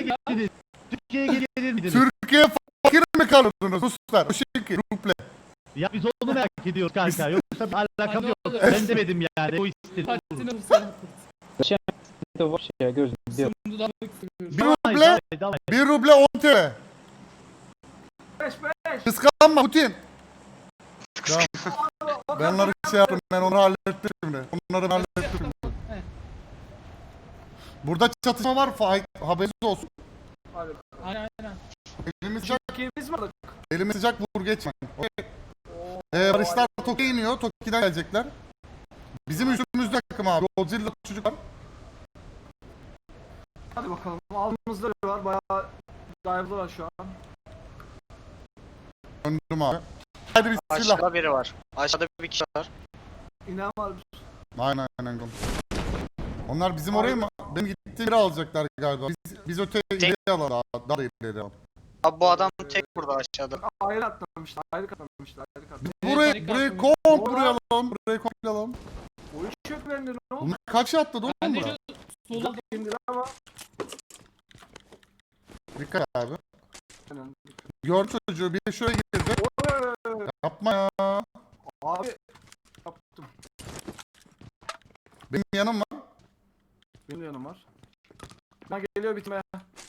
Türkiye'ye gittiniz. Türkiye'ye gelir miydiniz? Türkiye fakir mi kalırdınız Ruslar? Bu şekil ruble. Ya biz onu merak ediyoruz kanka. Yoksa bir alakam Ay, yok. olur. Ben demedim yani. O istedi. Partinin olursa. de var şey ya gözüm diyor. Dudağını kısırıyoruz. Bir ruble, bir ruble 10 TL. Kıskanma Putin. Tamam. Ben onları şey yaptım, ben onu hallettim şimdi. Onları ben hallettim. Burada çatışma var, fa- haberiniz olsun. Aynen aynen. Elimiz sıcak, elimiz sıcak vur geçmeyin. Okey. Ee, Barışlar Toki'ye iniyor, Toki'den gelecekler. Bizim üstümüzde takım abi, Godzilla çocuklar. Hadi bakalım. Altımızda biri var. Bayağı dive'lı var şu an. Döndüm abi. Hadi bir silah. Aşağıda biri var. Aşağıda bir kişi var. İnen var. Aynen aynen. gol. Onlar bizim oraya mı? Benim gittiğim yere alacaklar galiba. Biz, biz öte ileri alalım daha, daha da ileri alalım. Abi bu adam tek burada aşağıda. Ayrı atlamışlar. Ayrı katlamışlar. Ayrı katlamışlar. Biz Evet, burayı, burayı komple buraya alalım. Burayı komple alalım. Oyun çöklerinde ne oldu Bunlar kaç atladı oğlum Ben de bura? şu sola şimdi ama. Dikkat abi. Aynen. Gör çocuğu bir de şöyle girdi. Oy! Yapma ya. Abi. Yaptım. Benim yanım var. Benim yanım var. Ben geliyor bitmeye.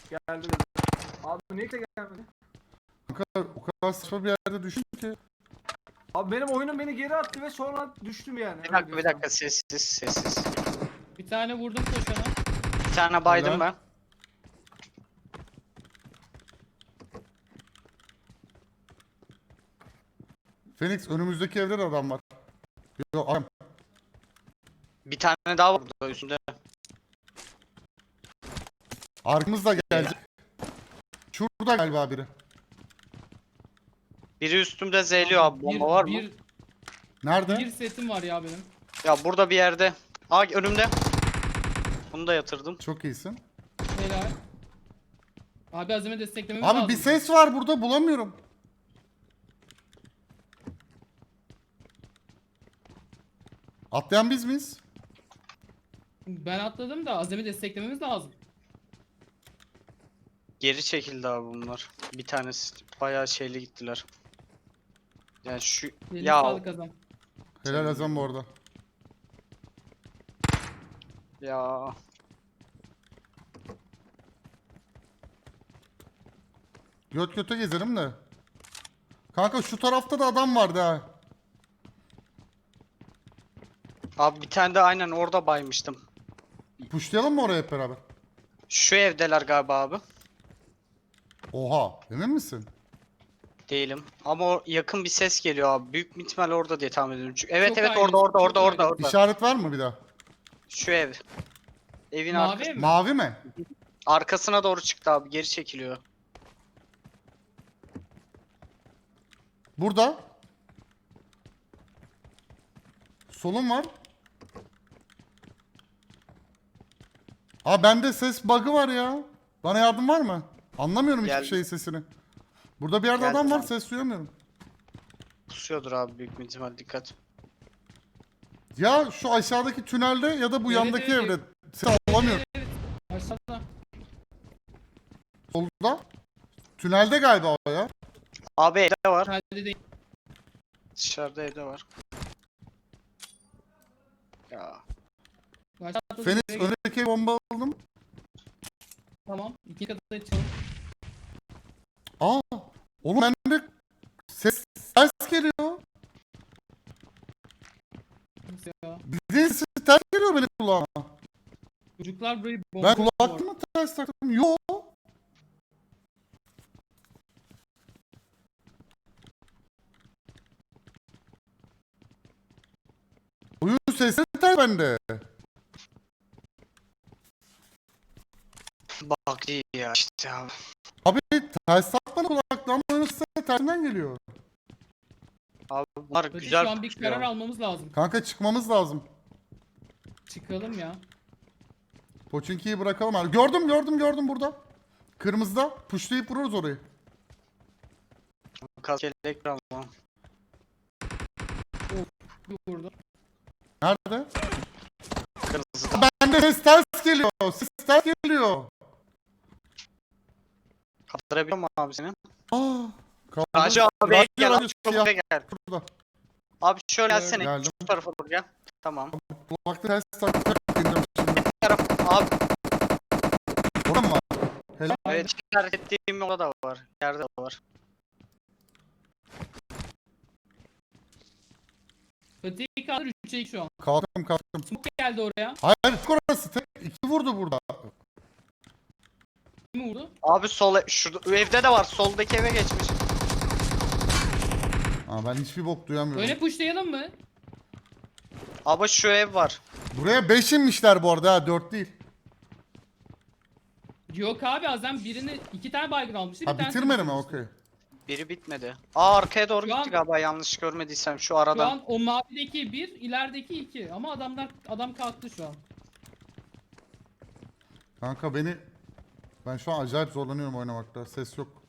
Geldi geldi. Abi niye de gelmedi? O kadar, o kadar saçma bir yerde düştüm ki. Abi benim oyunum beni geri attı ve sonra düştüm yani. Bir dakika bir dakika sessiz sessiz. bir tane vurdum koşana. Bir tane baydım ben. Phoenix önümüzdeki evde de adam var. Yok adam. Bir tane daha var burada üstünde. Arkamızda gelecek. Şurada galiba biri. Biri üstümde zeyliyor abi. Bomba var mı? Bir, Nerede? bir setim var ya benim. Ya burada bir yerde. Aa önümde. Bunu da yatırdım. Çok iyisin. Helal. Abi azime desteklememiz Abi lazım. bir ses var burada bulamıyorum. Atlayan biz miyiz? Ben atladım da azimi desteklememiz lazım. Geri çekildi abi bunlar. Bir tanesi bayağı şeyli gittiler. Yani şu Eline ya sağlık azam. Helal Azam bu arada. ya Göt göte gezerim de. Kanka şu tarafta da adam vardı ha. abi bir tane de aynen orada baymıştım. Puşlayalım mı oraya hep beraber? Şu evdeler galiba abi. Oha emin misin? Değilim. Ama o yakın bir ses geliyor abi. Büyük bir ihtimal orada diye tahmin ediyorum. Çünkü evet Çok evet aynısı, orada orada çok orada orada orada. İşaret var mı bir daha? Şu ev. Evin Mavi arkası. ev mi? Mavi mi? Arkasına doğru çıktı abi. Geri çekiliyor. Burada. Solum var. Aa bende ses bug'ı var ya. Bana yardım var mı? Anlamıyorum hiçbir Geldim. şeyin sesini. Burada bir yerde Geldim adam var ses duyamıyorum. Pusuyordur abi büyük bir ihtimal dikkat. Ya şu aşağıdaki tünelde ya da bu Evet, yandaki evet, evde ses alamıyorum. Aşağıda. Solda. Tünelde galiba o ya. Abi evde var. Hadi değil. Dışarıda evde var. Ya. Aşağıda Feniz öndeki bomba aldım. Tamam. İki katı çıkalım. Aa, oğlum bende ses, ses geliyor. Nasıl ya? Bildiğin ses ters geliyor benim kulağıma. Çocuklar burayı bomba Ben kulaklığımı ters taktım. Yo. Oyun sesi ters bende. Bak iyi ya işte abi. Abi ters takmadı kulaklığı ama oyun sesi tersinden geliyor. Hadi güzel şu an bir pusuyor. karar almamız lazım. Kanka çıkmamız lazım. Çıkalım ya. Poçinki'yi bırakalım. abi. Gördüm gördüm gördüm burada. Kırmızıda. Puşlayıp vururuz orayı. Kaskelek ama. Bir vurdu. Kırmızı. Nerede? Bende ses ters geliyor. Ses ters geliyor. Kaldırabiliyor mu abi seni? Aa, kaldı. Raci abi Raci, gel abi çabuk gel. Burada. Abi şöyle gelsene. Geldim. Şu tarafa doğru gel. Tamam. Kulaklık ters takacak. Dinliyorum şimdi. Bu taraf abi Orada mı var? Helal. evet işaret ettiğim yolda da var. Yerde de var. Öteyi kaldır 3'e 2 şu an. Kalktım kalktım. Smoke geldi oraya. Hayır orası tek iki vurdu burada. Kim vurdu? Abi sol şurada evde de var. Soldaki eve geçmiş. Aa, ben hiçbir bok duyamıyorum. Öyle pushlayalım mı? Abi şu ev var. Buraya 5 inmişler bu arada ha 4 değil. Yok abi Azem birini iki tane baygın almıştı. Ha bir tanesi bitirmedi mi? düşürmüştü. Okey. Biri bitmedi. Aa arkaya doğru Şu an- gitti galiba yanlış görmediysem şu Şu aradan. an o mavideki bir, ilerideki iki. Ama adamlar adam kalktı şu an. Kanka beni... Ben şu an acayip zorlanıyorum oynamakta. Ses yok.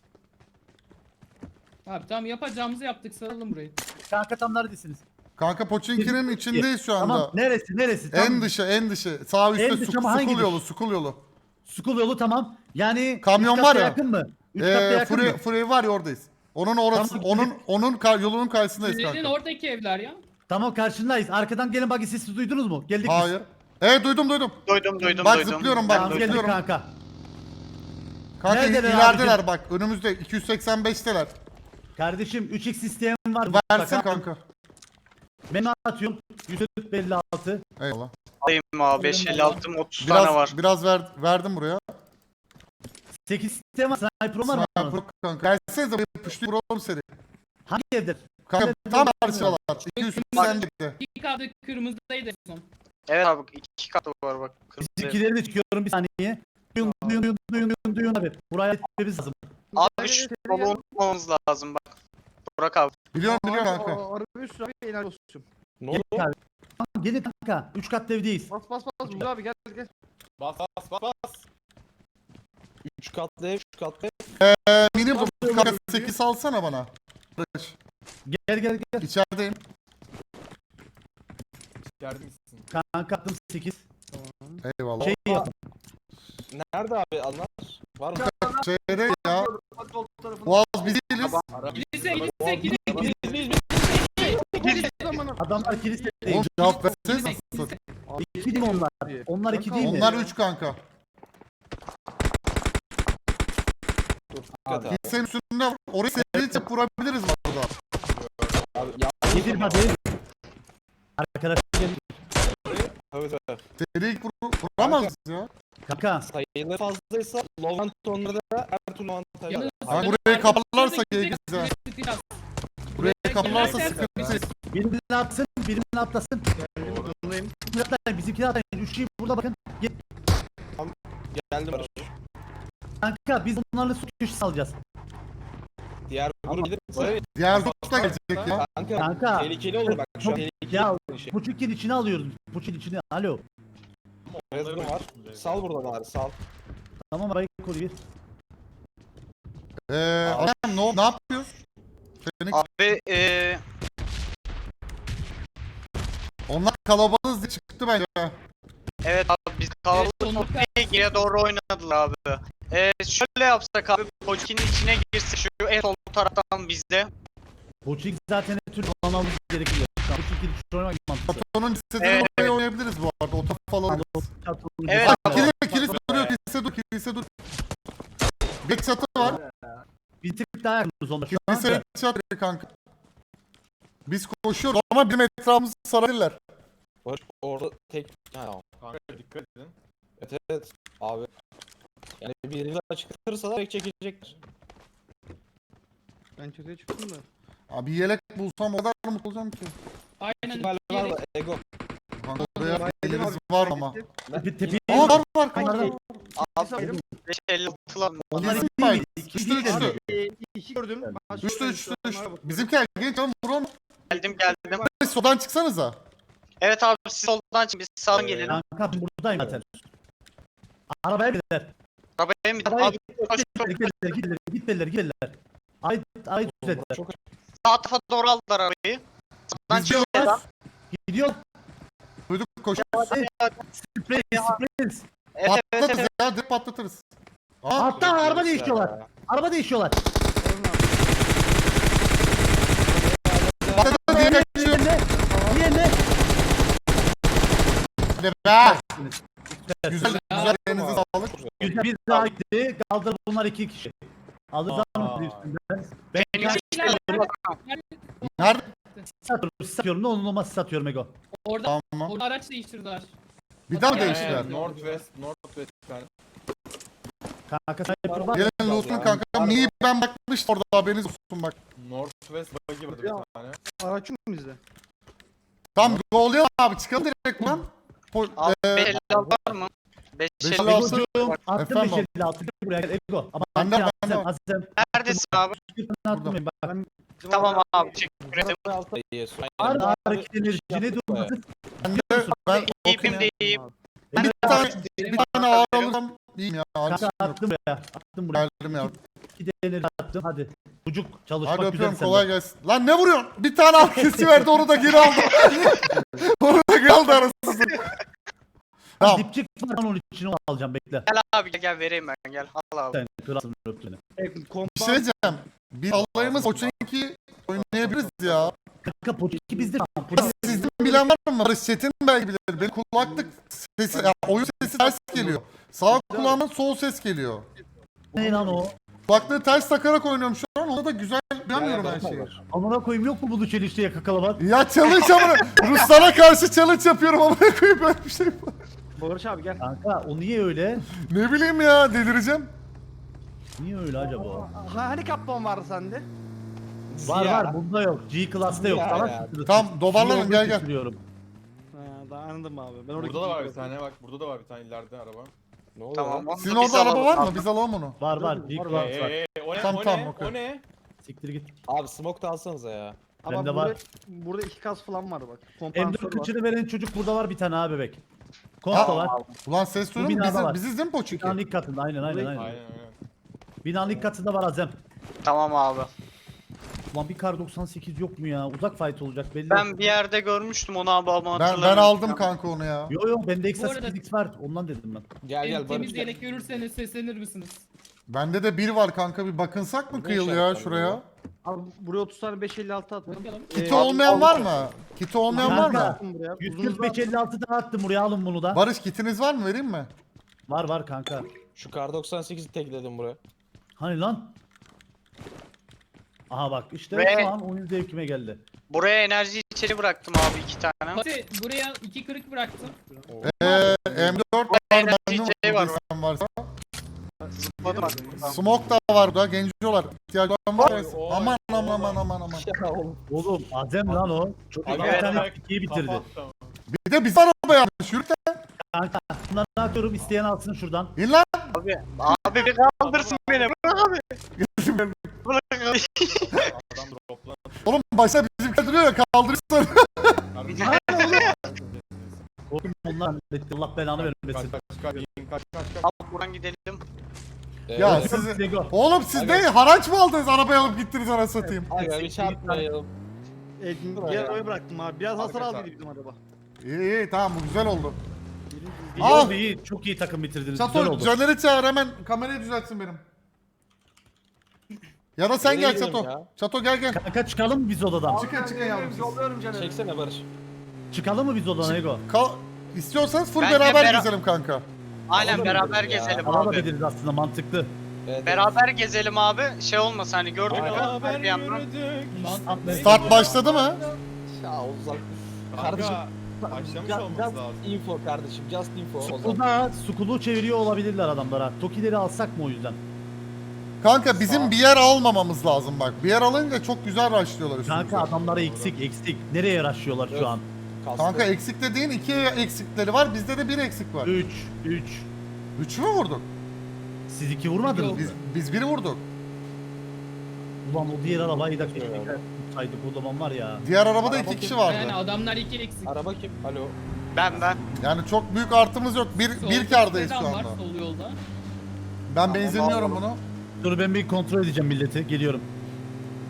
Abi tamam yapacağımızı yaptık saralım burayı. Kanka tam neredesiniz? Kanka Poçinki'nin içindeyiz şu anda. Tamam neresi neresi? Tam En dışı en dışı. Sağ üstte En su, dışı ama hangi sukul yolu sukul yolu. Sukul yolu tamam. Yani Kamyon var ya. yakın mı? Katta Ee, yakın mı? Free var ya oradayız. Onun orası, Tamam. onun onun ka- yolunun karşısındayız Sizlerin kanka. oradaki evler ya. Tamam karşındayız. Arkadan gelen buggy sesi duydunuz mu? Geldik biz. Hayır. Evet duydum duydum. Duydum duydum Bak duydum. zıplıyorum bak, Tamam duydum. geldik zıplıyorum. kanka. Kanka Neredeler ilerideler abicim? bak. Önümüzde 285'teler. Kardeşim 3x isteyen var. Versin Bak, kanka. Ben atıyorum. 156. Eyvallah. Alayım abi 556 30 Biraz tane var. biraz ver, verdim buraya. 8 isteyen var. Sniper var mı? Sniper kanka. Gelsenize buraya puşlu vuralım seni. Hangi evde? Kanka Evet, tam evet. karşıdalar. 280'de. İlk adı kırmızıdaydı en son. Evet abi iki katı var bak. Kırmızı. Bizimkileri de çıkıyorum bir saniye. Duyun duyun duyun duyun duyun duyun abi. Buraya etmemiz lazım. Abi şu yolu unutmamamız lazım bak. Burak abi. Biliyorum biliyorum kanka. Arabayı sür abi helal olsun. Gelin abi. Tamam, Gelin kanka. 3 katlı evdeyiz. Bas bas bas Uğur abi gel gel. Bas bas bas bas. 3 katlı ev, 3 katlı ev. Ee, mini bu kanka 8 alsana bana. Barış, Gel gel gel. İçerideyim. Yardım etsin. Kanka attım 8. Eyvallah. Şey yap. Nerede abi anlar? Var mı? Şeyde ya. Boğaz biz değiliz. Kilise kilise kilise kilise. Adamlar kilisede. Oğlum cevap verseniz nasıl? 2 değil mi onlar? Onlar 2 değil mi? Onlar 3 kanka. Abi. Kilisenin üstünde var. orayı serice vurabiliriz burada. Abi ya. Yedirme değil. Arkadaşlar gelin. Evet evet. Seriyi vur, vuramaz ya. Kanka. Sayıları fazlaysa Lovant onları da her türlü avantaj var. Yalnız- Ha burayı kaparlarsa Kilise, güzel. Burayı kaparlarsa Girerlerse- sıkıntı. Birini atsın, birini atlasın. Bizimkiler atlayın, bizimkiler atlayın. Üçlüyü burada bakın. Gel- Geldim. Kanka biz onlarla su köşesi alacağız. Diğer grup gelirse Diğer grup da gelecek ya. kanka, Kanka. tehlikeli olur bak şu an tehlikeli Ya şey. Puçuk'un içine alıyoruz. Puçuk'un içine. Alo. Rezgin var. Sal burada bari sal. Tamam arabayı koru gir. Eee Adem ne, ne yapıyoruz? Seni, Abi eee onlar kalabalığız diye çıktı bence. evet abi biz kalabalık toplayı geriye doğru oynadılar abi. Eee şöyle yapsak abi Pochinki'nin içine girse şu en sol taraftan bizde. Puçuk zaten her türlü almamız gerekiyor. Puçuk'un içine oynamak mantıklı. Onun istediği Evet, oraya oynayabiliriz bu arada. O tarafa alalım. Evet Bak abi. kilise, kilise duruyor, kilise dur, kilise dur. Bir çatı var. Bir tık daha yakınız onlar. Kilise çatı kanka. Biz koşuyoruz ama bizim etrafımızı sararlar. Var orada tek... Ha, tamam. Kanka dikkat edin. Evet evet. Abi. Yani birini da direkt çekecektir. Ben çatıya çıktım da. Abi yelek bulsam o kadar mutlu olacağım ki. Aynen. Gerek- da ego. Kanka oraya elimiz var ama. Tepe, tepe, Aa var var kanka. Onlar- Abi 556'lar onlar iki var. değil. iki Üçte üçte. İki gördüm. Üçte üçte üçte. Bizimkiler genç ama vuralım. geldim geldim. Siz Sodan çıksanıza. Evet abi siz soldan çıkın biz sağdan gelelim. Kanka ben buradayım zaten. Arabaya gider. Arabaya mı? Abi koş koş. Gitmediler, gitmediler, gitmediler, gitmediler. Ay, ay Burada düzelttiler. çok Sağ tarafa doğru aldılar arabayı. Sağdan gidiyoruz. Gidiyor. Duyduk koşuyor. Sprey, sprey. Evet evet Patlatırız evet. ya direkt patlatırız. Aa Hatta araba değişiyorlar. Araba değişiyorlar. Patladı diye geçiyor. Diğerine. Diğerine. Hadi be. Güzel güzel elinize sağlık. Güzel bir daha gitti. Kaldı bunlar iki kişi. Alırsan onu üstünden. Satıyorum. Nerede? Satıyorum. Satıyorum. Ne olur ne olmaz satıyorum Ego. Orada, Tamam. orada araç değiştirdiler. Bir daha mı Yani- değiştiler? Northwest, Northwest tane. Kanka sniper var. Gelin loot'un kanka. Mi'yi ben bakmıştım orada haberiniz olsun bak. Northwest buggy vardı bir tane. Araç mı bizde? Tamam gollayalım abi çıkalım direkt buradan. Po- Abi eee, 556 var mı? 556 556 Ego'cuğum attım Efendim? 556 buraya gel Ego. Ama Bende, Azem, bende. Azem. neredesin abi? Bak. Tamam abi teşekkür ederim. Aynen. hareket enerjini durması. Ben ben İyiyim de iyiyim. bir tane bir tane ağır alırsam iyiyim ya. Kanka attım buraya. Attım buraya. geldim ya. İki de enerji attım. Hadi. Çocuk çalışmak Hadi güzel öpüyorum sende. kolay gelsin. Lan ne vuruyorsun? Bir tane arkası verdi onu da geri aldım. onu da geri aldı arasını. Tamam. Dipçik var lan onun için onu alacağım bekle. Gel abi gel, gel vereyim ben gel. Al abi. Sen kralsın öptüğünü. Bir şey diyeceğim. Bir alayımız Koçenki oynayabiliriz ya. Kanka poçiki bizde. Poçiki Sizden bilen var mı? Barış Çetin belki bilir. Benim kulaklık sesi, ya oyun sesi ters geliyor. Sağ kulağımdan sol ses geliyor. ne lan o? Kulaklığı ters takarak oynuyorum şu an. Onda da güzel bilmiyorum her şeyi. Amına koyayım yok mu bu çelişkiye kakalamak? Ya challenge ama Ruslara karşı challenge yapıyorum ama koyayım böyle bir şey. var. Barış abi gel. Kanka o niye öyle? Ne bileyim ya delireceğim. Niye öyle acaba? Ha, hani kaplan vardı sende? Var Ziya. var bunda yok. G class'ta yok. Ya, Salak ya. mısınız? Tamam, dobarlanın, gel, gel. Ha, daha anladım abi. Ben orada Burada da var bir tane bak. Burada da var bir tane ileride araba. Ne oluyor Tamam. lan? onu Sizin da biz orada araba alalım var mı? Biz alalım onu. Var var. G Var, class var. var. Eee o ne Tamam, o tamam, ne okey. o ne? Siktir git. Abi smoke da alsanıza ya. Ama Bende burada, var. burada iki kas falan var bak. M4 Kompansör var. kıçını veren çocuk burada var bir tane abi bebek. Konsta var. Ulan ses duyuyor binada musun? var. Biziz, değil mi? Binanın ilk katında aynen aynen aynen. Aynen aynen. Binanın ilk katında var Azem. Tamam abi. Ulan bir kar 98 yok mu ya? Uzak fight olacak belli. Ben bir yerde görmüştüm onu abi ama Ben, ben hatırlamıyorum. aldım kanka onu ya. Yo yo bende Bu arada- 8x var. Ondan dedim ben. Gel gel Barış temiz gel. yelek görürseniz seslenir misiniz? Bende de bir var kanka bir bakınsak mı Ne kıyıl ya işaretler şuraya? Abi buraya 30 tane 556 attım. Bakalım. Kiti Ee, olmayan abi- var mı? Kiti olmayan var mı? Attım buraya. 145 56 daha attım buraya alın bunu da. Barış kitiniz var mı vereyim mi? Var var kanka. Şu kar 98'i tekledim buraya. Hani lan? Aha bak işte Ve- şu an oyun zevkime geldi. Buraya enerji içeri bıraktım abi iki tane. Hadi buraya iki kırık bıraktım. Eee M4 var enerji bende şey var. var varsa. Zıpladım abi. Smoke da var da gencolar. İhtiyacı olan var. Oy, Aman oy, aman aman aman aman. Ya oğlum. Azem lan o. Çok Abi, bir evet, tane ikiyi bitirdi. Bir de biz araba yapmış yürü de. Kanka bunları atıyorum isteyen alsın şuradan. İn lan. Abi, abi bir kaldırsın beni. Bırak abi. Bırak abi. Adam dropla. Oğlum başta bizimkiler duruyor ya kaldırırsan. Korkum onlar halletti. Allah belanı vermesin. kaç kaç kaç kaç kaç. Abi buradan gidelim. Ya Evet. siz. Oğlum siz ne haraç mı aldınız arabayı alıp gittiniz ana satayım. Aga bir çarpmayalım. E, diğer arabaya bıraktım abi. Biraz hasar aldıydı bizim araba. İyi iyi tamam bu güzel oldu. İyi Al. oldu iyi. Çok iyi takım bitirdiniz. Güzel Çato oldu. Caner'i çağır hemen kamerayı düzeltsin benim. Ya da sen gel Çato. ya? Çato gel gel. Kanka çıkalım biz odadan? Çıkın çıkın yavrum siz. Yolluyorum canım. Çeksene Barış. Çıkalım mı biz odadan Ego? Kal İstiyorsanız full Bence beraber bera- gezelim kanka. Aynen beraber ya. gezelim abi. Alabiliriz aslında mantıklı. Evet, Beraber gezelim abi. Şey olmasın hani gördük mü? Beraber Bir yandan. yürüdük. Start başladı mı? Ya uzak. Kardeşim. Başlamış Just, olması just lazım. info kardeşim. Just info. O zaman. Sukulda, Sukulu çeviriyor olabilirler adamlara. Tokileri alsak mı o yüzden? Kanka bizim bir yer almamamız lazım bak. Bir yer alınca çok güzel rushlıyorlar üstümüze. Kanka adamlara eksik eksik. Nereye yaraşıyorlar Evet. şu an? Kastı. Kanka eksik dediğin iki eksikleri var. Bizde de bir eksik var. 3 3. Üç mü vurduk? Siz iki vurmadınız mı? Biz, biz biri vurduk. Ulan o diğer arabayı da keşke O zaman var ya. Diğer arabada Araba iki kişi vardı. Yani adamlar iki eksik. Araba kim? Alo. Ben ben. Yani çok büyük artımız yok. Bir, Solda bir kardayız şu var anda. sol yolda. Ben benzinliyorum bunu. Dur ben bir kontrol edeceğim milleti. Geliyorum.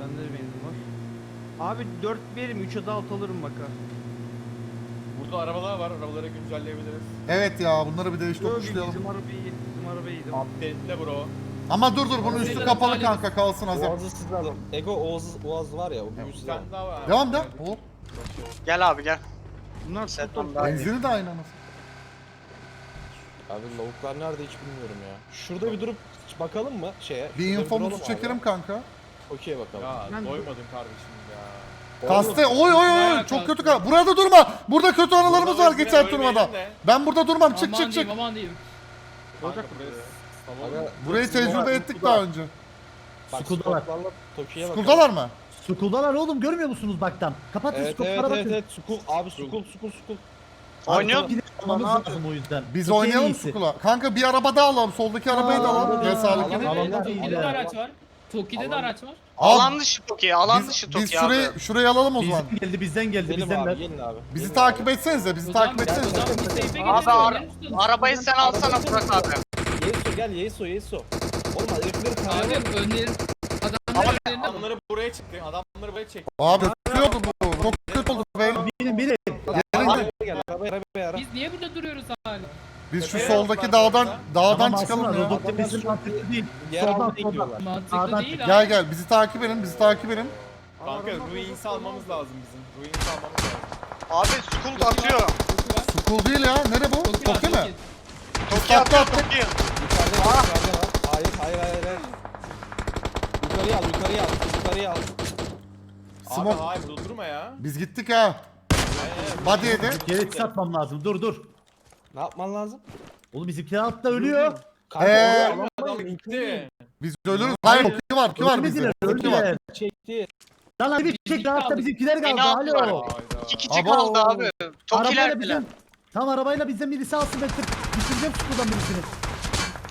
Bende de benzin var. Abi 4 verim 3'e de alt alırım bak ha. Burada arabalar var. Arabaları güncelleyebiliriz. Evet ya bunları bir değiş Yo, tokuşlayalım. Bizim arabayı bizim arabayı yedim. Update'le bro. Ama dur dur bunun üstü kapalı kanka kalsın Azem. Oğaz'ı siz alın. Ego Oğaz, Oğaz var ya o büyüğü Bir siz alın. Devam de. Hop. Gel abi gel. Bunlar daha iyi. Benzini de aynı anasını. Abi lavuklar nerede hiç bilmiyorum ya. Şurada bir durup bakalım mı şeye? Bir infomuzu çekerim abi. kanka. Okey bakalım. Ya doymadım kardeşim ya. Kaste oy oy oy çok kötü kal. Burada durma. Burada kötü anılarımız Burada var geçen turnuvada. Ben burada durmam. Çık çık çık. diyeyim aman diyeyim. Olacak Aga, Burayı tecrübe ettik daha önce. Bak Skull'dalar. Skull'larla Toki'ye. Skuldalar mı? Skull'dalar oğlum görmüyor musunuz baktan? Kapatın Evet Skull'lara evet bakın. evet evet Skull abi Skull Skull Skull. Oynuyor. Almamız lazım o yüzden. Biz Çok en oynayalım iyisi. Sukula. Kanka bir araba daha alalım. Soldaki arabayı da alalım. Sağlık. Toki'de Alan- alan- Toki'de de alan- araç var. Toki'de de araç var. Alan dışı Toki, alan dışı Biz, biz Toki şurayı, abi. şurayı alalım o zaman. Bizden geldi bizden geldi Gelin bizden abi gelin abi. Bizi takip etsenize. Bizi takip etsenize. Abi ara- arabayı sen alsana Burak abi. Yeso gel Yeso Yeso. Oğlum herifleri Abi kayboldu. önlerin adamların önlerinde Adamları buraya çekti. Adamları buraya çekti. Abi kötü oldu bu. Çok kötü oldu binin. Gelin de Arabaya gel arabaya arabaya ara. biz niye burada duruyoruz hala? biz şu soldaki dağdan dağdan Tamam, çıkalım ya. Rodok tepesinin mantıklı değil. Yer Soldan, almaya soldan. gidiyorlar. Mantıklı Sağdan değil abi. Gel gel bizi takip edin. Bizi takip edin. Kanka Ruins'i almamız lazım bizim. Ruins'i almamız lazım. Abi Skull atıyor. School değil ya. Nere bu? Toki Toki mi? Toki. Toki atıyor attık. Toki. Yukarıda var, yukarıda var. Hayır hayır hayır hayır. Yukarıya al yukarıya al yukarıya al. Abi Smoke. hayır burada durma ya. Biz gittik ha. Body'ye de. Geri satmam lazım. Dur dur. Ne yapman lazım? Oğlum bizimkiler altta ölüyor. Kanka Ee, onu Adam alamayız. gitti. Biz ölürüz. Hayır Toki var. Toki var bizde. Toki var. öldüler. Çekti. Lan hadi bir çek altta kaldık. bizimkiler kaldı. Beni aldılar. Alo. Hayda. İki kişi Abo. kaldı abi. Arabayla Tokiler bile. bizim. Tam arabayla bizden birisi alsın ben tık. Düşüreceğim Skull'dan birisini.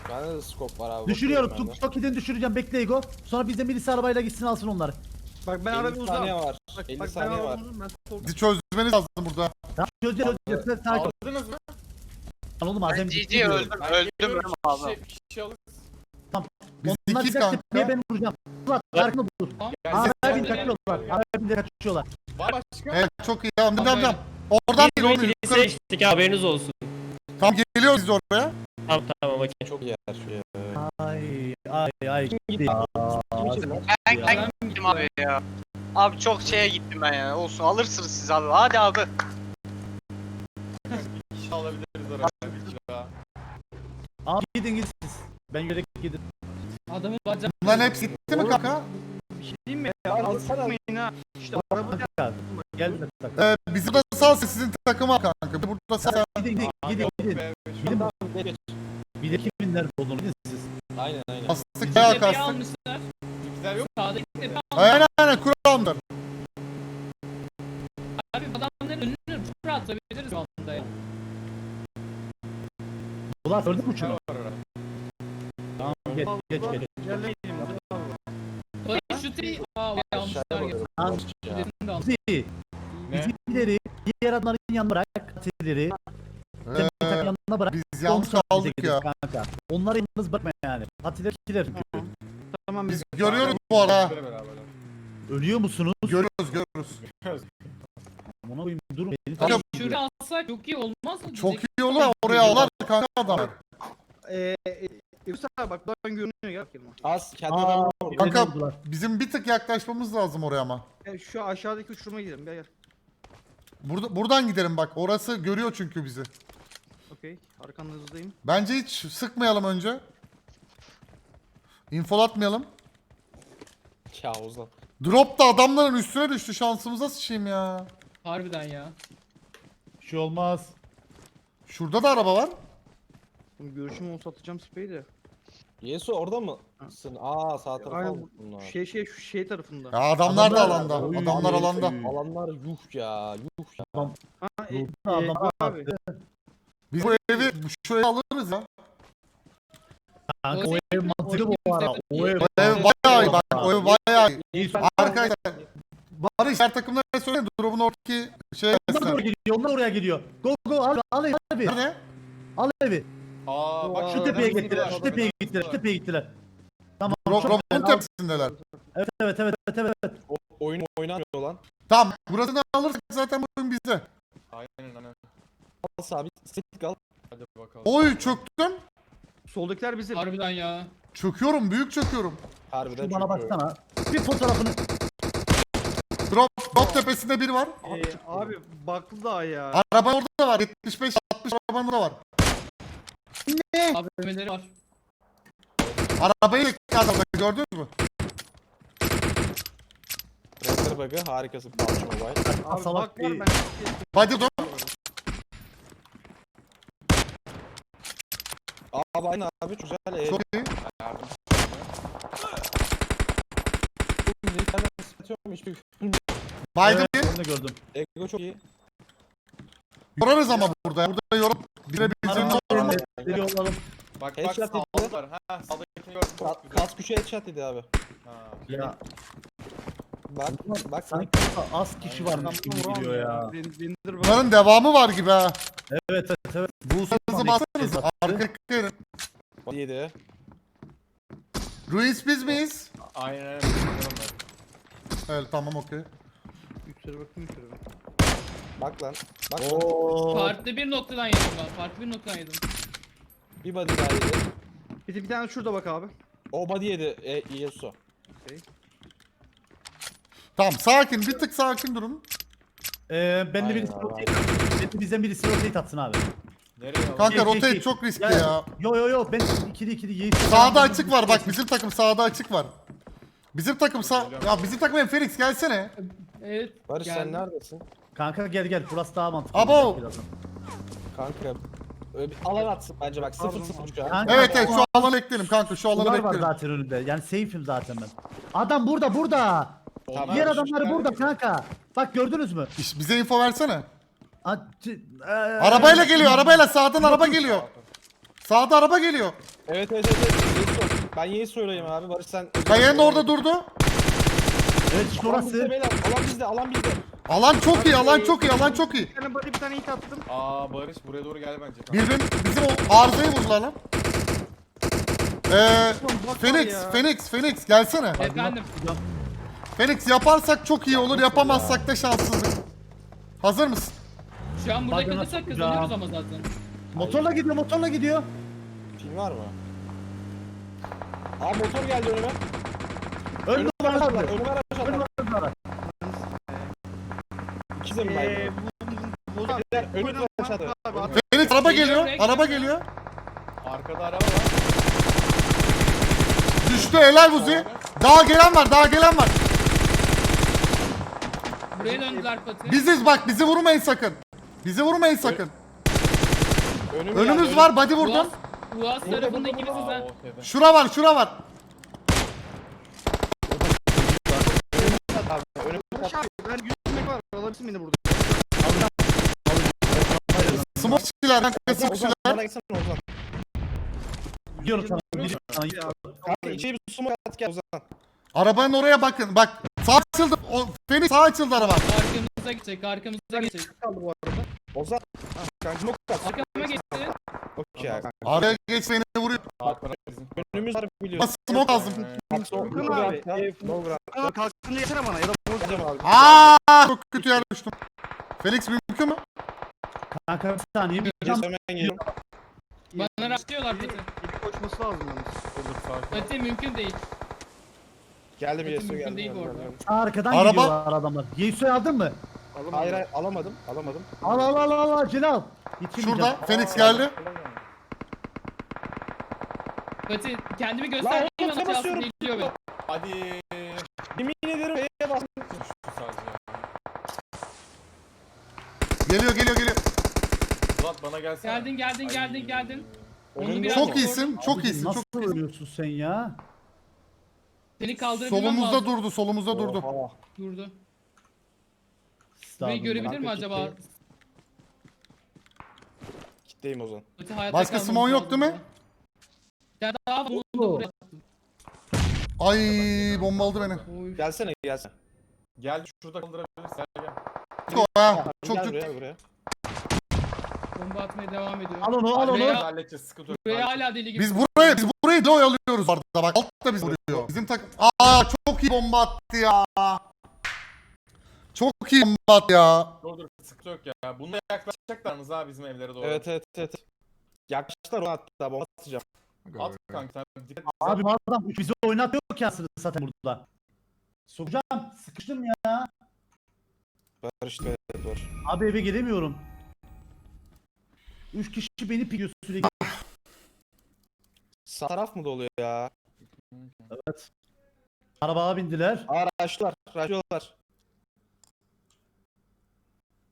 Bende de scope var abi. Düşürüyorum. bakıyorum ben de. Toki'den düşüreceğim. Bekle Ego. Sonra bizden birisi arabayla gitsin alsın onları. Bak ben 50 arabayı saniye uzağım. var. Bak, 50 bak ben saniye var. arabayı uzağım. Ben sol. Bizi çözmeniz lazım burada. Tamam çözeceğiz çözeceğiz. Sen sakin ol. Aldınız mı? Lan oğlum Ben Azem GG gitti diyorum. öldüm. Öldüm ben kişi- abi. Kişi alır. Biz Onlar ikiz bize kanka. ben vuracağım. Ulan arkını. Gel, Arabaya bin kaçıyorlar. Arabaya bin de kaçıyorlar. Var başka? Evet çok iyi. Devam devam devam. Oradan değil oğlum yukarı. Seçtik haberiniz olsun. Tam geliyoruz biz oraya. Tamam tamam okey. Çok iyi yer şu ya. Ay ay ay. Kim gitti. Ben, ben gittim abi ya. Abi çok şeye gittim ben ya. Olsun alırsınız siz abi. Hadi abi. Bir kişi alabiliriz arada. Bir kişi daha. Abi gidin gidin siz. Ben yürek gidin. Adamın bacağı Bunların hepsi gitti mi kanka? Bir şey diyeyim mi? Ya ha. İşte araba Kanka, Gel dakika. Ee, bizi de salsın sizin takıma kanka. Burada sen. Gidin gidin gidin gidin. Gidin geç. bir de kimin nerede olduğunu gidin siz. Aynen aynen. Kastık bayağı tepeyi kastık. almışlar. Bizimkiler yok. Sağdaki tepe almışlar. Aynen aynen kuralımdır. Abi adamların önünü çok rahat tutabiliriz şu anda ya. Ulan gördün mü şunu? Tamam geç geç geç. Yerleyelim. Aşağıya almış. Bizi bizimkileri diğer adamların yanına bırak. Katilleri. Ee, yanına bırak. biz yalnız kaldık ya. Kanka. Onları yalnız bırakma yani. Katiller kiler. Tamam Biz görüyoruz bu ara. Beraber beraber. Ölüyor musunuz? Görüyoruz görüyoruz. Ona koyayım durun. Beni Kanka, alsak çok iyi olmaz mı? Çok iyi olur ha, oraya alır kanka adamlar. Yoksa bak buradan görünüyor gel bakayım. Az kendi Aa, adamına vur. Kanka. Bizim bir tık yaklaşmamız lazım oraya ama. Yani şu aşağıdaki uçuruma gidelim gel gel. Burada buradan gidelim bak. Orası görüyor çünkü bizi. Okey. Arkanda hızlıyım. Bence hiç sıkmayalım önce. Infolatmayalım. Ya Ozan. Drop da adamların üstüne düştü. Şansımıza sıçayım ya. Harbiden ya. Bir şey olmaz. Şurada da araba var. Oğlum görüşüm olsa atacağım spreyi de. Yeso orada mı? Sın. Aa sağ tarafa Aynen. bunlar. Şey şey şu şey tarafında. Ya adamlar da Adamlar- alanda. Oy. Adamlar alanda. Alanlar yuh ya yuh ya. Ha, e, e, adam abi. Biz bu evi şu evi alırız ya. Kanka o O ev mantıklı bu ara. O ev. O ev bayağı iyi bak. O ev bayağı iyi. Arkadaşlar Barış her takımlara söyleyin. Drop'un oradaki şey Onlar oraya gidiyor. Onlar oraya gidiyor. Go go al al evi. Al evi. Nerede? Al evi. Aa bak Şu tepeye adamın gittiler. Şu tepeye gittiler. Şu tepeye gittiler. Tamam. Çok güzel. Al. tepesindeler. Evet evet evet evet evet. O, oyun oynamıyor lan. Tamam. Burasını alırsak zaten bu oyun bizde. Aynen aynen. Al sabit. Statik al. Hadi bakalım. Oy çöktüm. Soldakiler bizim. Harbiden ya. Çöküyorum büyük çöküyorum. Harbiden Bana çok- baksana. Bir fotoğrafını. Drop, drop tepesinde biri var. Ee, abi baklı da ya. Araba orada da var. 75 60 arabanın orada var. AVM'leri var. Arabayı bekliyor adamlar gördünüz mü? Render bug'ı harikasın PUBG Mobile. Abi salak bak var bir- ben. Drop. Abi aynı abi çok güzel. Çok iyi. satıyorum hiçbir Evet, bir. onu da gördüm. Ego çok iyi. Yorarız ama burada. Burada yorum. Bire bizim sorun. Bir yollayalım. Bak bak Headshot sağdalar. Ha sağdakini gördüm. Ka- Çok güzel. Kas güçü headshot dedi abi. Ha. Ya Bak bak sanki az kişi varmış gibi geliyor ya. Render bak. Bunların devamı var gibi ha. Evet evet evet. Bu hızı bassanız. Arka kırın. yedi. Ruins biz miyiz? Aynen ben. Evet tamam okey. Yukarı bakayım yukarı bak. Bak lan. Bak lan. Oo. Farklı bir noktadan yedim ben. Farklı bir noktadan yedim. Bir body daha yedi. Bir, bir tane şurada bak abi. O body yedi. E, Yesu. Tamam sakin. Bir tık sakin durun. Ee, ben de Aynen birisi abi. rotate Ben de bizden birisi rotate atsın abi. Nereye? Kanka Şey, şey, rotate şey. çok riskli Ya- ya. Yo yo yo ben ikili ikili yiğit. Sağda açık var bak bizim takım sağda açık var. Bizim takım sağ... Ya bizim takım hem Felix gelsene. Evet. Barış sen geldim. neredesin? Kanka gel gel burası daha mantıklı. Abo! birazdan. Kanka. Öyle bir alan atsın bence bak 0 0 şu an. Kanka, Evet evet şu alanı bekleyelim kanka şu alanı Duvar var bekleyelim. zaten önünde. Yani safe'im zaten ben. Adam burada burada. Onlar Diğer adamları burada kanka. Bak gördünüz mü? İş, bize info versene. A- c- eee, Arabayla geliyor arabayla sağdan araba geliyor. Sağda araba geliyor. Evet evet evet. Ben yeni söyleyeyim abi. Barış sen. Kayanın orada durdu. Evet işte Alan bizde orası. beyler. Alan bizde. Alan bizde. Alan çok iyi alan çok iyi alan çok iyi. Bir tane body bir tane hit attım. Aa Barış buraya doğru gel bence. kanka. Birbirin bizim o arızayı vurdular lan. Eee Ulan bak var Phoenix, ya. Phoenix, Phoenix gelsene. Efendim. Phoenix yaparsak çok iyi olur, yapamazsak da şanssızlık. Hazır mısın? Şu an burada Bak, kalırsak kazanıyoruz ama zaten. Motorla gidiyor motorla gidiyor. Film var mı? Abi motor geldi önüme. Önüne Önüme araç var. Önüme araç Mi Eee baydın? bu bu bu Beyler, abi at. Araba Geliyor, araba geliyor. Arkada araba var. Düştü helal Vuzi. Daha gelen var, daha gelen var. Buraya döndüler Pati. Biziz bak, bizi vurmayın sakın. Bizi vurmayın sakın. Önüm Önümüz geldi, var, body vurdum. Uaz, biziz Aa ha. o tebe. Şura var, şura var. Önüm Barış abi ben 100 yemek Alabilirsin beni burada. Smokeçiler, kanka smokeçiler. bana gitsene Ozan. Gidiyorum sana. Gidiyorum sana. Kanka içeri bir sumo at gel Ozan. Arabanın oraya bakın, bak. Sağ açıldı, o, Phoenix sağ açıldı araba. Arkamıza geçecek, arkamıza geçecek. kaldı bu arada. Ozan. Kanka smoke at. Arkama geçti. Okey. Araya geç beni vuruyor. Önümüz var biliyorsun. smoke lazım. Bakın abi. Aa, Kalktığında yesene bana ya da Hocam abi. Aa, çok kötü yere düştüm. Felix mümkün mü? Kanka bir saniye. Bir Yes, hemen geliyorum. Bana rastlıyorlar Pati. İlk koşması lazım yalnız. Olur ol. Pati mümkün değil. Geldim Yesu geldim. Arkadan Araba- gidiyorlar adamlar. Yesu'yu aldın mı? Hayır hayır alamadım. Alamadım. Al al al al al acele al. Yetişemeyeceğim. Şurada, Phoenix geldi. Pati kendimi gösterdiğim oğlum, an aşağısı basıyorum. değiliyor beni. Hadi. Yemin ederim E'ye bastım. Sadece. Geliyor, geliyor, geliyor. Bulat bana gelsene. Geldin geldin Ay. geldin geldin. Onu biraz Çok iyisin, çok iyisin, Nasıl çok iyisin. ölüyorsun sen ya? Seni kaldırabilmem Solumuzda lazım. durdu, solumuzda durdu. Oha. Durdu. Burayı görebilir mi acaba? kitleyim. Pati hayatta Başka kalmamız Simon yok lazım değil mi? Ya. Ya daha bunu da buraya attım. Ay bombaladı beni. Oy. Gelsene gelsene. Gel şurada kaldırabilirsin. Gel gel. Çok, ha, çok Gel çok. buraya buraya. Bomba atmaya devam ediyor. Al onu al onu. Buraya- halledeceğiz sıkıntı yok. Buraya hala deli gibi. Biz burayı, biz burayı da oyalıyoruz bu arada bak. Altta biz vuruyor. Bizim takım. Aa çok iyi bomba attı ya. Çok iyi bomba attı ya. Dur dur sıkıntı yok ya. Bununla yaklaşacaklarımız ha bizim evlere doğru. Evet evet evet. Yaklaştılar onu hatta bomba atacağım. At kanka sen dikkat. Abi bu adam bizi oynatıyor ki aslında zaten burada. Sokacağım. Sıkıştım ya. Barış da var. Abi eve gelemiyorum. Üç kişi beni pikiyor sürekli. Sağ taraf mı doluyor ya? Evet. Arabaya bindiler. Aa raşlar, raşlıyorlar.